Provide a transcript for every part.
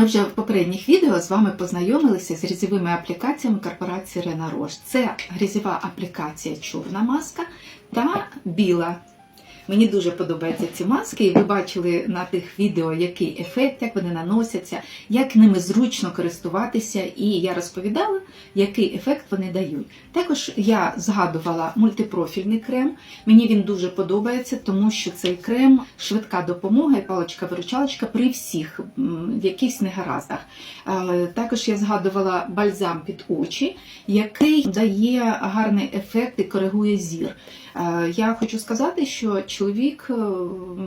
Ми вже в попередніх відео з вами познайомилися з грязьовими аплікаціями корпорації Рена Рош. Це грязьова аплікація чорна маска та біла. Мені дуже подобаються ці маски, і ви бачили на тих відео, який ефект, як вони наносяться, як ними зручно користуватися, і я розповідала, який ефект вони дають. Також я згадувала мультипрофільний крем. Мені він дуже подобається, тому що цей крем швидка допомога і паличка-виручалочка при всіх якихось негараздах. Е, Також я згадувала бальзам під очі, який дає гарний ефект і коригує зір. Е, Я хочу сказати, що чоловік е,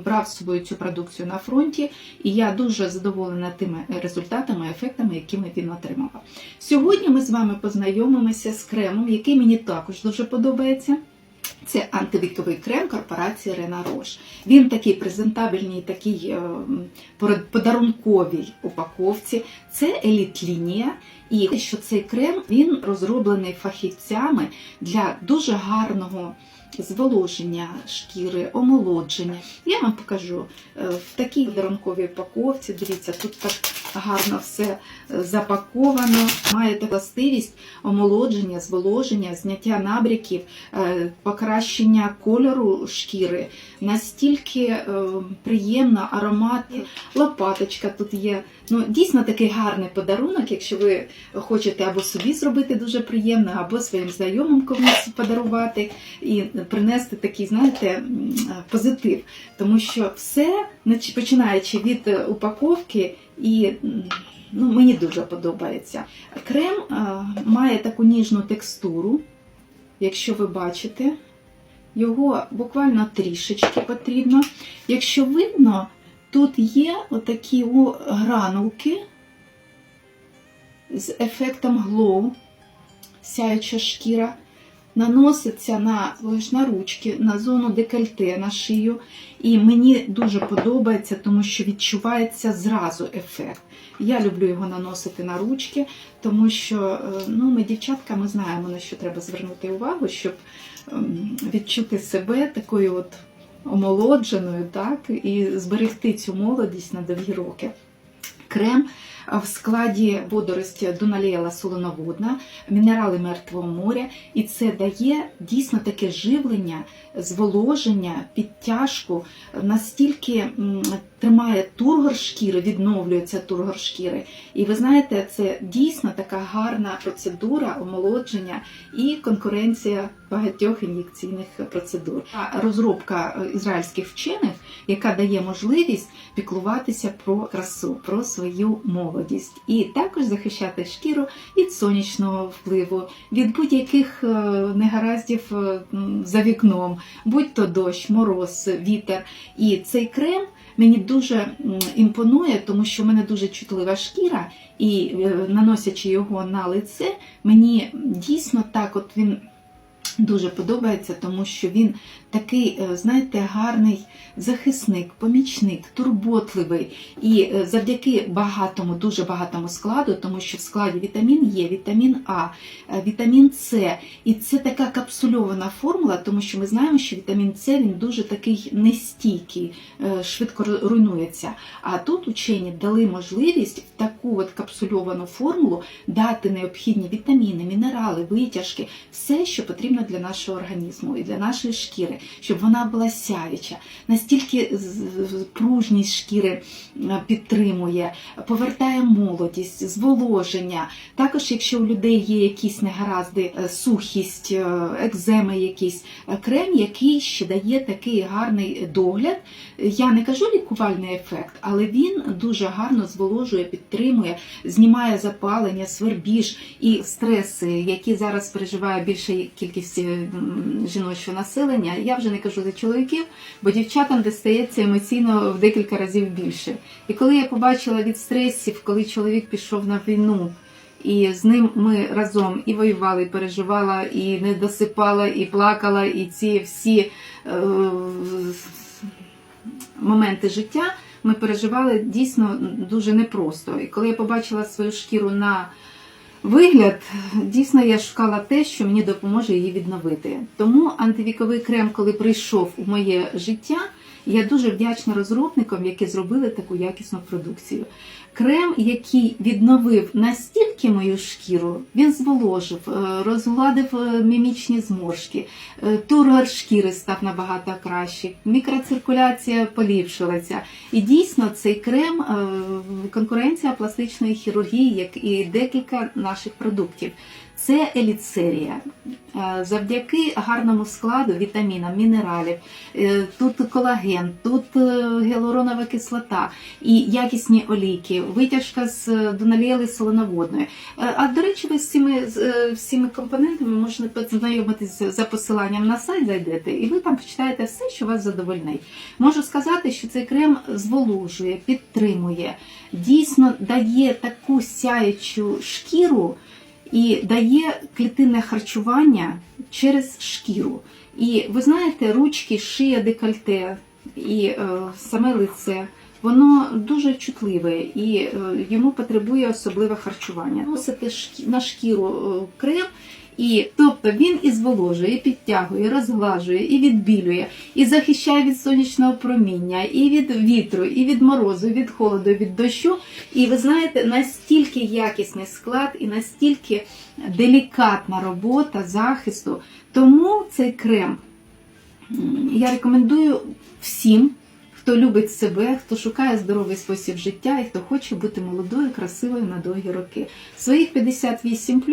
брав з собою цю продукцію на фронті, і я дуже задоволена тими результатами, ефектами, якими він отримав. Сьогодні ми з вами познайомимося з кремом, який мені також дуже подобається. Це антивіковий крем корпорації Рена Рош. Він такий презентабельний, такий е, подарунковій упаковці. Це еліт лінія. І що цей крем він розроблений фахівцями для дуже гарного зволоження шкіри, омолодження. Я вам покажу е, в такій дарунковій упаковці. Дивіться, тут так гарно все е, запаковано. Має таку властивість омолодження, зволоження, зняття набряків, е, покращення кольору шкіри. Настільки приємно, аромат, лопаточка тут є. Ну, дійсно такий гарний подарунок, якщо ви хочете або собі зробити дуже приємно, або своїм знайомим комусь подарувати і принести такий, знаєте, позитив. Тому що все, починаючи від е, упаковки, і ну, мені дуже подобається. Крем має таку ніжну текстуру, якщо ви бачите. Його буквально трішечки потрібно. Якщо видно, тут є отакі гранулки з ефектом глоу, сяюча шкіра, наноситься на, ви на ручки, на зону декольте, на шию. І мені дуже подобається, тому що відчувається зразу ефект. Я люблю його наносити на ручки, тому що е, ну, ми, дівчатка, ми знаємо, на що треба звернути увагу, щоб ем, відчути себе такою от омолодженою, так, і зберегти цю молодість на довгі роки. Крем в складі водорості дуналіяла солоноводна, мінерали мертвого моря, і це дає дійсно таке живлення, зволоження, підтяжку, настільки тримає тургор шкіри, відновлюється тургор шкіри. І ви знаєте, це дійсно така гарна процедура омолодження і конкуренція багатьох ін'єкційних процедур. Розробка е, ізраїльських вчених, яка дає можливість піклуватися про красу, про свою молодість, і також захищати шкіру від сонячного впливу, від будь-яких е, негараздів е, за вікном, будь то дощ, мороз, вітер. І цей крем мені дуже імпонує, тому що в мене дуже чутлива шкіра, і е, наносячи його на лице, мені дійсно так, от він. Дуже подобається, тому що він такий, е, знаєте, гарний захисник, помічник, турботливий. І е, завдяки багатому, дуже багатому складу, тому що в складі вітамін Е, вітамін А, е, вітамін С. І це така капсульована формула, тому що ми знаємо, що вітамін С він дуже такий нестійкий, швидко руйнується. А тут учені дали можливість в таку от капсульовану формулу дати необхідні вітаміни, мінерали, витяжки, все, що потрібно для нашого організму і для нашої шкіри, щоб вона була сяюча, настільки пружність шкіри е, підтримує, повертає молодість, зволоження. Також, якщо у людей є якісь негаразди, е, сухість, е, екземи, якісь крем, який ще дає такий гарний догляд. Я не кажу лікувальний ефект, але він дуже гарно зволожує, підтримує, знімає запалення, свербіж і стреси, які зараз переживає більша кількість е, жіночого населення. Я вже не кажу за чоловіків, бо дівчатам дістається емоційно в декілька разів більше. І коли я побачила від стресів, коли чоловік пішов на війну. І з ним ми разом і воювали, і переживала, і не досипала, і плакала, і ці всі е, моменти життя ми переживали дійсно дуже непросто. І коли я побачила свою шкіру на вигляд, дійсно я шукала те, що мені допоможе її відновити. Тому антивіковий крем, коли прийшов у моє життя, І я дуже вдячна розробникам, які зробили таку якісну продукцію. Крем, який відновив настільки мою шкіру, він зволожив, е, розгладив е, мімічні зморшки, е, тургор шкіри став набагато кращий, мікроциркуляція поліпшилася. І дійсно цей крем конкуренція пластичної хірургії, як і декілька наших продуктів. Це еліцерія. Е, Завдяки гарному складу вітамінам, мінералів, е, тут колаген, тут е, гіалуронова кислота і якісні олійки, витяжка з доналіли солоноводної. А до речі, ви з цими, всіми компонентами можна познайомитися за посиланням на сайт, зайдете, і ви там почитаєте все, що вас задовольнить. Можу сказати, що цей крем зволожує, підтримує, дійсно дає таку сяючу шкіру і дає клітинне харчування через шкіру. І ви знаєте, ручки, шия, декольте і е, саме лице. Воно дуже чутливе і е, йому потребує особливе харчування. Носити на шкіру е, крем, і тобто він і зволожує, і підтягує, і розглажує, і відбілює, і захищає від сонячного проміння, і від вітру, і від морозу, і від холоду, і від дощу. І ви знаєте, настільки якісний склад і настільки делікатна робота захисту. Тому цей крем я рекомендую всім, хто любить себе, хто шукає здоровий спосіб життя і хто хоче бути молодою, красивою на довгі роки. Своїх 58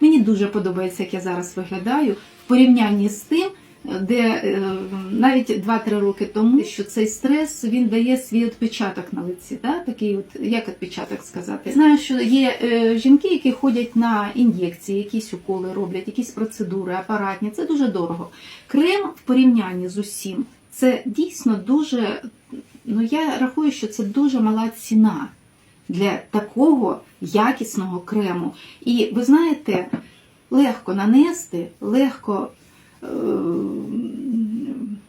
мені дуже подобається, як я зараз виглядаю в порівнянні з тим. Де е, навіть 2-3 роки тому, що цей стрес він дає свій відпечаток на лиці, да? такий, от як відпечаток сказати. Знаю, що є е, жінки, які ходять на ін'єкції, якісь уколи роблять, якісь процедури, апаратні. Це дуже дорого. Крем в порівнянні з усім це дійсно дуже. Ну я рахую, що це дуже мала ціна для такого якісного крему. І ви знаєте, легко нанести, легко е,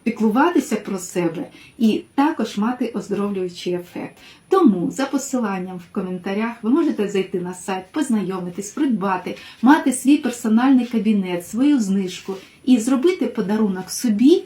піклуватися про себе і також мати оздоровлюючий ефект. Тому за посиланням в коментарях ви можете зайти на сайт, познайомитись, придбати, мати свій персональний кабінет, свою знижку і зробити подарунок собі